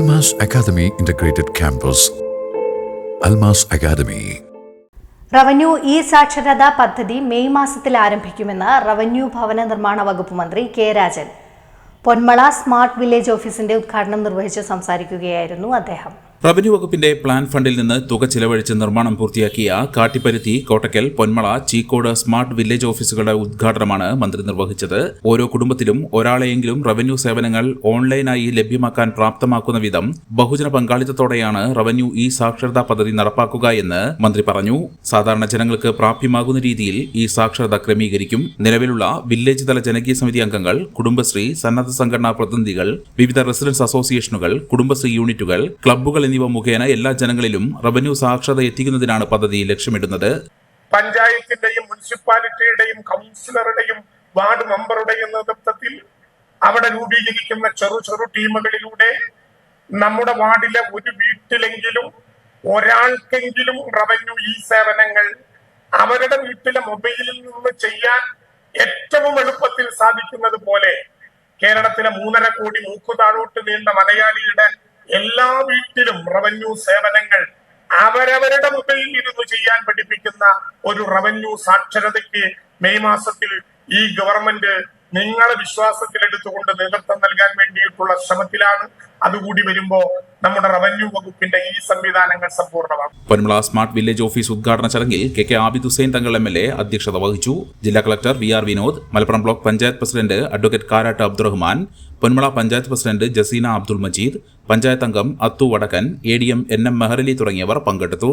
Almas academy integrated campus Almas academy revenue e സാക്ഷരതാ പദ്ധതി May മാസത്തിൽ ആരംഭിക്കുമെന്ന് റവന്യൂ ഭവന നിർമ്മാണ വകുപ്പ് മന്ത്രി K Rajan. Ponmala smart village ഓഫീസിന്റെ ഉദ്ഘാടനം നിർവഹിച്ച് സംസാരിക്കുകയായിരുന്നു അദ്ദേഹം. റവന്യൂ വകുപ്പിന്റെ പ്ലാൻ ഫണ്ടിൽ നിന്ന് തുക ചിലവഴിച്ച് നിർമ്മാണം പൂർത്തിയാക്കിയ കാട്ടിപ്പരുത്തി കോട്ടക്കൽ പൊന്മള ചീക്കോട് സ്മാർട്ട് വില്ലേജ് ഓഫീസുകളുടെ ഉദ്ഘാടനമാണ് മന്ത്രി നിർവഹിച്ചത്. ഓരോ കുടുംബത്തിലും ഒരാളെയെങ്കിലും റവന്യൂ സേവനങ്ങൾ ഓൺലൈനായി ലഭ്യമാക്കാൻ പ്രാപ്തമാക്കുന്ന വിധം ബഹുജന പങ്കാളിത്തത്തോടെയാണ് റവന്യൂ ഇ സാക്ഷരതാ പദ്ധതി നടപ്പാക്കുക എന്ന് മന്ത്രി പറഞ്ഞു. സാധാരണ ജനങ്ങൾക്ക് പ്രാപ്യമാകുന്ന രീതിയിൽ ഈ സാക്ഷരത ക്രമീകരിക്കും. നിലവിലുള്ള വില്ലേജ് തല ജനകീയ സമിതി അംഗങ്ങൾ കുടുംബശ്രീ സന്നദ്ധ സംഘടനാ പ്രതിനിധികൾ വിവിധ റെസിഡൻസ് അസോസിയേഷനുകൾ കുടുംബശ്രീ യൂണിറ്റുകൾ ക്ലബ്ബുകൾ എന്നിവ മുഖേന എല്ലാ ജനങ്ങളിലും റവന്യൂ സാക്ഷരത എത്തിക്കുന്നതിനാണ് പദ്ധതി ലക്ഷ്യമിടുന്നത്. പഞ്ചായത്തിന്റെയും മുനിസിപ്പാലിറ്റിയുടെയും കൗൺസിലറുടെയും വാർഡ് മെമ്പറുടെയും നേതൃത്വത്തിൽ അവിടെ രൂപീകരിക്കുന്ന ചെറു ചെറു ടീമുകളിലൂടെ നമ്മുടെ വാർഡിലെ ഒരു വീട്ടിലെങ്കിലും ഒരാൾക്കെങ്കിലും റവന്യൂ ഈ സേവനങ്ങൾ അവരുടെ വീട്ടിലെ മൊബൈലിൽ നിന്ന് ചെയ്യാൻ ഏറ്റവും എളുപ്പത്തിൽ സാധിക്കുന്നത് പോലെ കേരളത്തിലെ മൂന്നര കോടി മൂക്കുതാഴോട്ട് നീണ്ട മലയാളിയുടെ എല്ലാ വീട്ടിലും റവന്യൂ സേവനങ്ങൾ അവരവരുടെ മുമ്പിൽ ഇരുന്ന് ചെയ്യാൻ പഠിപ്പിക്കുന്ന ഒരു റവന്യൂ സാക്ഷരതയ്ക്ക് മെയ് മാസത്തിൽ ഈ ഗവൺമെന്റ് നിങ്ങളെ വിശ്വാസത്തിലെടുത്തുകൊണ്ട് നേതൃത്വം നൽകാൻ വേണ്ടിയിട്ടുള്ള ശ്രമത്തിലാണ്. അതുകൂടി വരുമ്പോ നമ്മുടെ റവന്യൂ വകുപ്പിന്റെ ഈ സംവിധാനങ്ങൾ സമ്പൂർണമാകും പൊന്മുള സ്മാർട്ട് വില്ലേജ് ഓഫീസ് ഉദ്ഘാടന ചടങ്ങിൽ K K Abid Hussain Thangal M L A അധ്യക്ഷത വഹിച്ചു. ജില്ലാ collector V R Vinod Malappuram block panchayat president advocate Karat Abdurahman Ponmala panchayat president Jaseena Abdul Majeed panchayat അംഗം Athu Vadakkan A D M N M Meharali തുടങ്ങിയവർ പങ്കെടുത്തു.